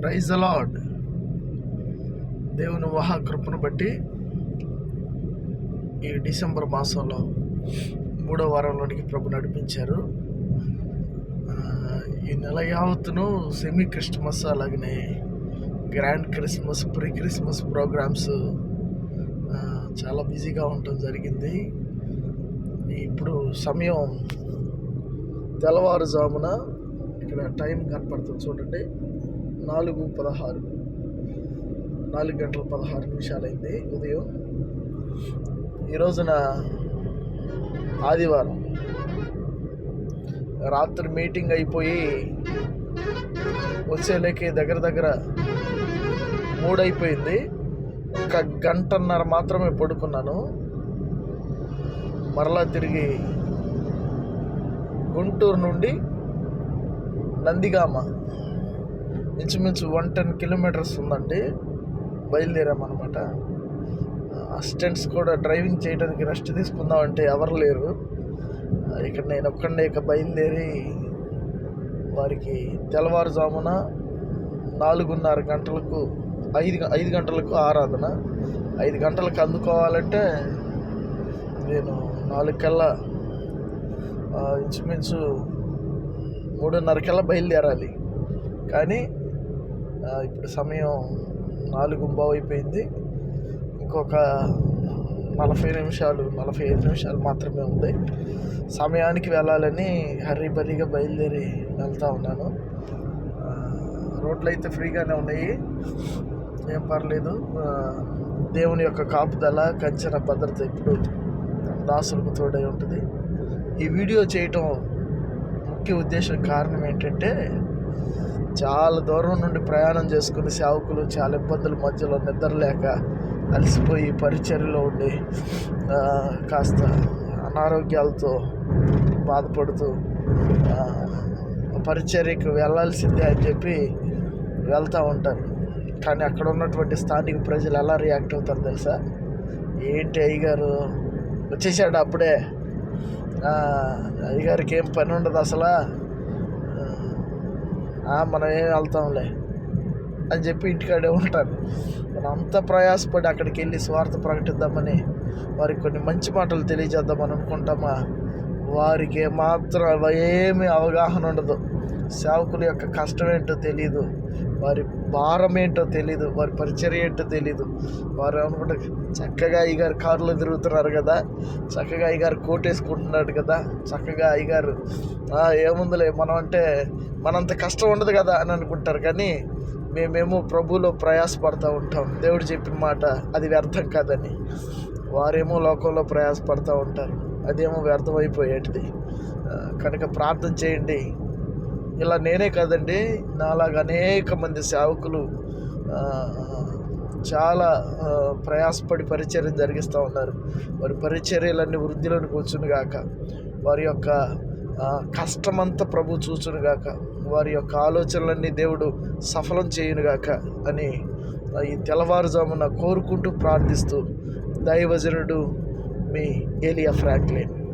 Praise అలాడ్ దేవుని మహాకృపను బట్టి ఈ డిసెంబర్ మాసంలో మూడో వారంలోనికి ప్రభు నడిపించారు. ఈ నెల యావత్తును సెమీ క్రిస్మస్ అలాగనే grand Christmas pre Christmas programmes చాలా బిజీగా ఉండటం జరిగింది. ఇప్పుడు సమయం తెల్లవారుజామున ఇక్కడ టైం కనపడుతుంది చూడండి. నాలుగు పదహారు. నాలుగు గంటల పదహారు నిమిషాలైంది ఉదయం. ఈరోజున ఆదివారం. రాత్రి మీటింగ్ అయిపోయి వచ్చేలేకి దగ్గర దగ్గర మూడు అయిపోయింది ఒక గంటన్నర మాత్రమే పడుకున్నాను. మరలా తిరిగి గుంటూరు నుండి నందిగామ. ఇంచుమించు వన్ టెన్ కిలోమీటర్స్ ఉందండి. బయలుదేరామన్నమాట. అసిస్టెంట్స్ కూడా డ్రైవింగ్ చేయడానికి రెస్ట్ తీసుకుందామంటే ఎవరు లేరు. ఇక్కడ నేను ఒక్కడే ఇక బయలుదేరి వారికి తెల్లవారుజామున నాలుగున్నర గంటలకు ఐదు ఐదు గంటలకు ఆరాధన. ఐదు గంటలకు అందుకోవాలంటే నేను నాలుగు కల్లా ఇంచుమించు మూడున్నరకల్లా బయలుదేరాలి. కానీ ఇప్పుడు సమయం నాలుగు బావు అయిపోయింది ఇంకొక నలభై నిమిషాలు నలభై ఐదు నిమిషాలు మాత్రమే ఉంది. సమయానికి వెళ్ళాలని హర్రీ బర్రీగా బయలుదేరి వెళ్తూ ఉన్నాను. రోడ్లు అయితే ఫ్రీగానే ఉన్నాయి. ఏం పర్లేదు. దేవుని యొక్క కాపుదల కంచెన భద్రత ఇప్పుడు దాసులకు తోడై ఉంటుంది. ఈ వీడియో చేయటం ముఖ్య ఉద్దేశం కారణం ఏంటంటే చాలా దూరం నుండి ప్రయాణం చేసుకుని సేవకులు చాలా ఇబ్బందుల మధ్యలో నిద్రలేక అలసిపోయి పరిచర్యలో ఉండి కాస్త అనారోగ్యాలతో బాధపడుతూ పరిచర్యకు వెళ్ళాల్సిందే అని చెప్పి వెళ్తూ ఉంటారు. కానీ అక్కడ ఉన్నటువంటి స్థానిక ప్రజలు ఎలా రియాక్ట్ అవుతారు తెలుసా? ఏంటి అయ్యగారు? వచ్చేసాడు అప్పుడే. అయ్యగారికి ఏం పని ఉండదు అసలు? మనం ఏం వెళ్తాంలే అని చెప్పి ఇంటికాడే ఉంటారు. మనం అంత ప్రయాసపడి అక్కడికి వెళ్ళి స్వార్థ ప్రకటిద్దామని వారికి కొన్ని మంచి మాటలు తెలియజేద్దామని అనుకుంటామా? వారికి మాత్రం ఏమీ అవగాహన ఉండదు. సేవకుల యొక్క కష్టం ఏంటో తెలియదు వారి భారం ఏంటో తెలియదు వారి పరిచర్య ఏంటో తెలియదు వారు అనుకుంటే చక్కగా అయ్యగారు కారులో తిరుగుతున్నారు కదా? చక్కగా అయ్యగారు కోట్ వేసుకుంటున్నాడు కదా? చక్కగా అయ్యగారు ఏముందిలే మనం అంటే మనంత కష్టం ఉండదు కదా అని అనుకుంటారు. కానీ మేమేమో ప్రభువులో ప్రయాసపడతా ఉంటాం. దేవుడు చెప్పిన మాట అది వ్యర్థం కాదని. వారేమో లోకంలో ప్రయాసపడతా ఉంటారు. అదేమో వ్యర్థమైపోయేటిది. కనుక ప్రార్థన చేయండి. ఇలా నేనే కాదండి నాలాగా అనేక మంది సేవకులు చాలా ప్రయాసపడి పరిచర్య జరిగిస్తూ ఉన్నారు. వారి పరిచర్యలన్నీ వృద్ధిలోని కూర్చుని గాక. వారి యొక్క కష్టమంతా ప్రభు చూచునుగాక. వారి యొక్క ఆలోచనలన్నీ దేవుడు సఫలం చేయునుగాక అని ఈ తెల్లవారుజామున కోరుకుంటూ ప్రార్థిస్తూ దైవజనుడు మీ ఏలియా ఫ్రాంక్లిన్.